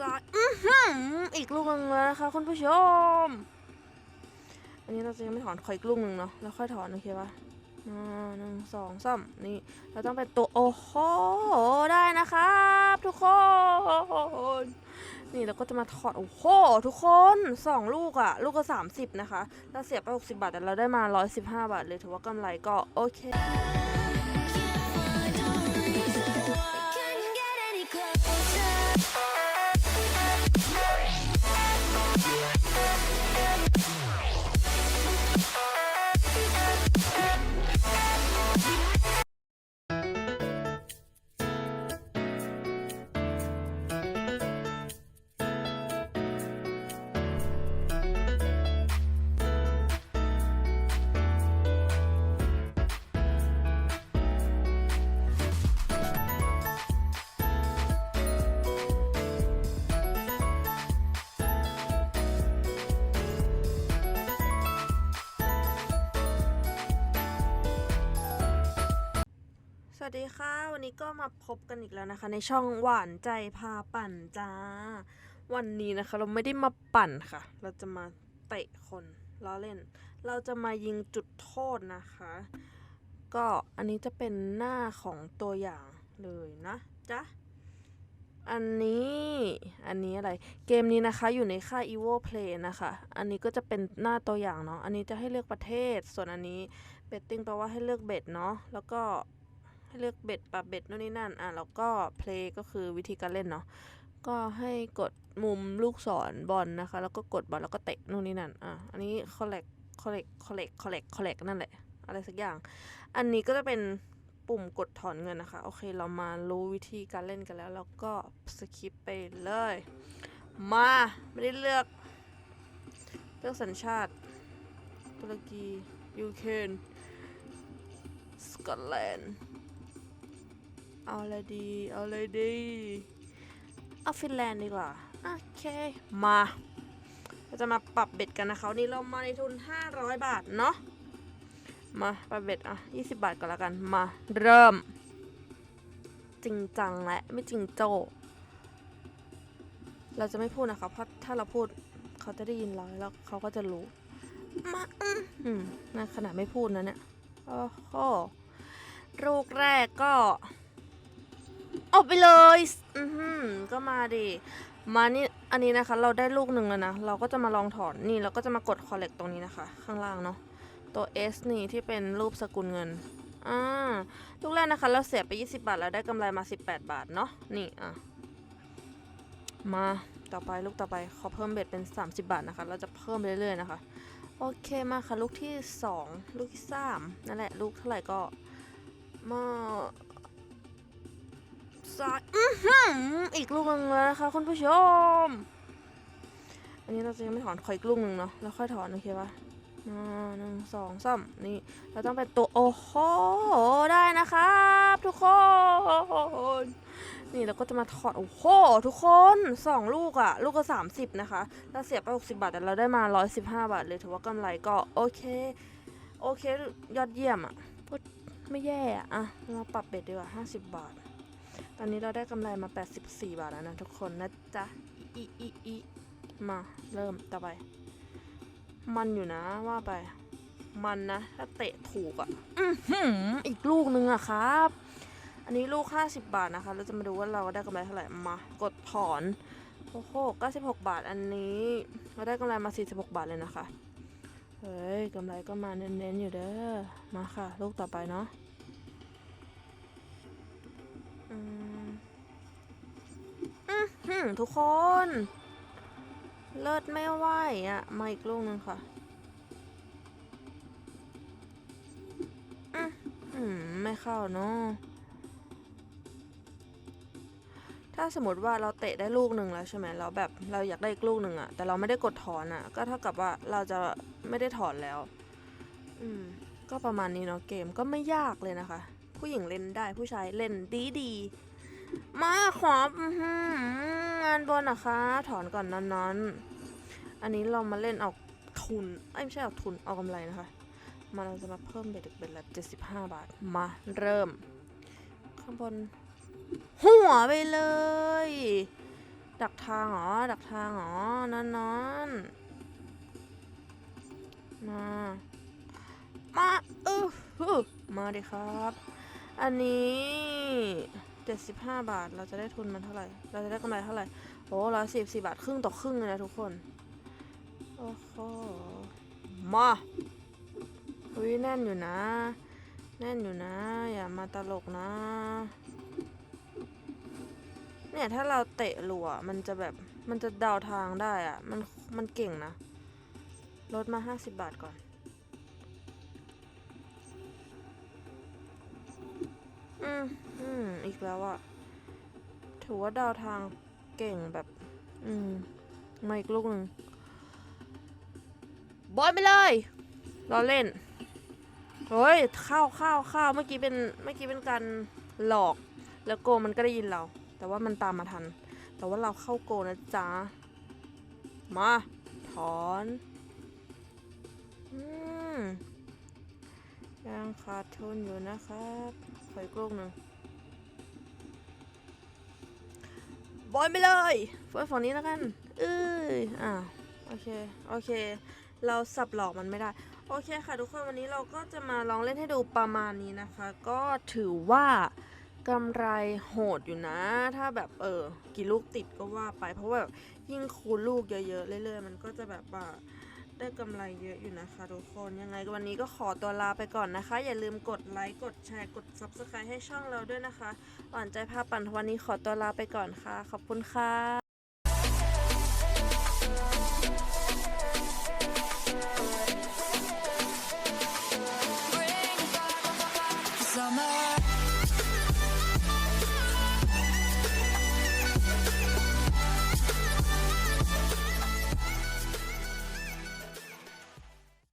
ซ้ายอือหืออีกลูกหนึ่งแล้วนะคะคุณผู้ชม อันนี้เราจะยังไม่ถอนขออีกลูกหนึ่งเนาะแล้วค่อยถอนโอเคปะอ่าหนึ่งสองสามนี่ เราต้องเป็นตัวโอ้โหได้นะครับ ทุกคน นี่เราก็จะมาถอดโอ้โหทุกคนสองลูกอะลูกก็สามสิบนะคะ เราเสียไปหกสิบาทแต่เราได้มาร้อยสิบห้าบาทเลยถือว่ากำไรก็โอเค วัสดีค่ะ วันนี้ก็มาพบกันอีกแล้วนะคะ ในช่องหวานใจพาปั่นจ้า วันนี้นะคะ เราไม่ได้มาปั่นค่ะ เราจะมาเตะคนล้อเล่น เราจะมายิงจุดโทษนะคะ ก็อันนี้จะเป็นหน้าของตัวอย่างเลยนะจ๊ะอันนี้อันนี้อะไรเกมนี้นะคะอยู่ในค่าย evo play นะคะ อันนี้ก็จะเป็นหน้าตัวอย่างเนาะอันนี้จะให้เลือกประเทศ ส่วนอันนี้ betting แปลว่าให้เลือกเบ็ดเนาะแล้วก็ ให้เลือกเบ็ดปรับเบ็ดนู่นนี่นั่นอะแล้วก็ play ก็คือวิธีการเล่นเนาะก็ให้กดมุมลูกศรบอลนะคะ แล้วก็กดบอลแล้วก็เตะนู่นนี่นั่นอะอันนี้ collect collect collect collect collect นั่นแหละ อะไรสักอย่าง อันนี้ก็จะเป็นปุ่มกดถอนเงินนะคะ โอเคเรามารู้วิธีการเล่นกันแล้ว แล้วก็สคิปไปเลย มาไม่ได้เลือกเลือกสัญชาติตุรกียูเครนสกอตแลนด์ เอาอะไรดี เอาอะไรดี เอาฟินแลนด์ดีกว่า โอเค มา เราจะมาปรับเบ็ดกันนะคะวันนี้เรามาในทุน 500 บาทเนาะ มาปรับเบ็ดอะ 20 บาทก่อนแล้วกัน มา เริ่ม จริงจังและไม่จริงโจ เราจะไม่พูดนะคะ เพราะถ้าเราพูดเขาจะได้ยินเราแล้วเขาก็จะรู้มาอืมอืมนะขนาดไม่พูดนะเนี่ย โอ้โหลูกแรกก็ ออกไปเลย อือหือก็มาดิ มานี่ อันนี้นะคะ เราได้ลูกหนึ่งแล้วนะ เราก็จะมาลองถอน นี่เราก็จะมากด collect ตรงนี้นะคะ ข้างล่างเนาะ ตัว S นี่ที่เป็นรูปสกุลเงิน อ่า ลูกแรกนะคะ เราเสียไป 20 บาท แล้วได้กำไรมา 18 บาทเนาะ นี่ อะ มาต่อไปลูกต่อไปขอเพิ่มเบ็ดเป็น 30 บาทนะคะ เราจะเพิ่มไปเรื่อยๆนะคะ โอเคมาค่ะลูกที่ 2 ลูกที่ 3 นั่นแหละ ลูกเท่าไหร่ก็มา ซ้ายอือหืออีกลูกหนึ่งแล้วนะคะคุณผู้ชม อันนี้เราจะยังไม่ถอนขออีกลูกหนึ่งเนาะแล้วค่อยถอนโอเคปะอ่าหนึ่งสองสามนี่ เราต้องเป็นตัวโอ้โหได้นะครับ ทุกคน นี่เราก็จะมาถอดโอ้โหทุกคนสองลูกอะลูกก็สามสิบนะคะเราเสียไปหกสิบาทแต่เราได้มาร้อยสิบห้าบาทเลยถือว่ากำไรก็โอเค โอเค ยอดเยี่ยมอะไม่แย่อะอะเราปรับเบ็ดดีกว่าห้าสิบบาท ตอนนี้เราได้กำไรมา 84 บาทแล้วนะทุกคนนะจ๊ะอีอีอีมาเริ่มต่อไป มันอยู่นะว่าไป มันนะ ถ้าเตะถูกอะ่ะอื้อหืออีกลูกนึงอะครับ อันนี้ลูก 50 บาทนะคะ เราจะมาดูว่าเราได้กำไรเท่าไหร่มากดถอนโอ้โห96 บาทอันนี้เราได้กำไรมา 46 บาทเลยนะคะ เฮ้ยกำไรก็มาเน้นๆอยู่เด้อมาค่ะ ลูกต่อไปเนาะอืมอื้อหือ ทุกคน เลิศไม่ไหวอะ มาอีกลูกหนึงค่ะอื้อหือไม่เข้าเนาะถ้าสมมติว่าเราเตะได้ลูกหนึ่งแล้วใช่ไหมเราแบบเราอยากได้อีกลูกหนึ่งอะแต่เราไม่ได้กดถอนอะก็เท่ากับว่าเราจะไม่ได้ถอนแล้ว อืม ก็ประมาณนี้เนาะเกมก็ไม่ยากเลยนะคะ ผู้หญิงเล่นได้ผู้ชายเล่นดีดีมาของานบนนะคะ ถอนก่อนนอนๆอันนี้เรามาเล่นเอาทุนเอ้ไม่ใช่เอาทุนเอากำไรนะคะ มาเราจะมาเพิ่มเบ็ดเป็นละเจ็ดสิบห้าบาท มาเริ่ม ข้างบน หัวไปเลย ดักทางเหรอ ดักทางเหรอนั่นนอนมา มาเออมาดิครับ อันนี้เจ็ดสิบห้าบาท เราจะได้ทุนมันเท่าไหร่ เราจะได้กำไรเท่าไหร่ โอ้ร้อยสิบสี่บาท ครึ่งต่อครึ่งเลยนะทุกคน โอ้โห มาอุ้ยแน่นอยู่นะ แน่นอยู่นะ อย่ามาตลกนะ เนี่ยถ้าเราเตะรัวมันจะแบบ มันจะเดาทางได้อะมัน มันเก่งนะ ลดมาห้าสิบบาทก่อน อืมอืมอีกแล้วอะถือว่าดาวทางเก่งแบบ อืม มาอีกลูกหนึ่งบอลไปเลยรอเล่น เฮ้ยเข้าเข้าเข้าเมื่อกี้เป็นเมื่อกี้เป็นการหลอก แล้วโกมันก็ได้ยินเรา แต่ว่ามันตามมาทัน แต่ว่าเราเข้าโกนะจ๊ะ มา ถอนอืมยังขาดทุนอยู่นะครับ ขออีกลูกหนึ่งบอลไปเลยเฟิร์สฝั่งนี้แล้วกันเอ้ยอ่าโอเค โอเค เราสับหลอกมันไม่ได้ โอเคค่ะทุกคนวันนี้เราก็จะมาลองเล่นให้ดูประมาณนี้นะคะ ก็ถือว่ากำไรโหดอยู่นะ ถ้าแบบเออกี่ลูกติดก็ว่าไป เพราะว่าแบบยิ่งคูณลูกเยอะๆเรื่อยๆ มันก็จะแบบว่า ได้กำไรเยอะอยู่นะคะทุกคนยังไงวันนี้ก็ขอตัวลาไปก่อนนะคะ อย่าลืมกดไลค์กดแชร์กด Subscribe ให้ช่องเราด้วยนะคะ หวานใจพาปั่นวันนี้ขอตัวลาไปก่อนค่ะ ขอบคุณค่ะ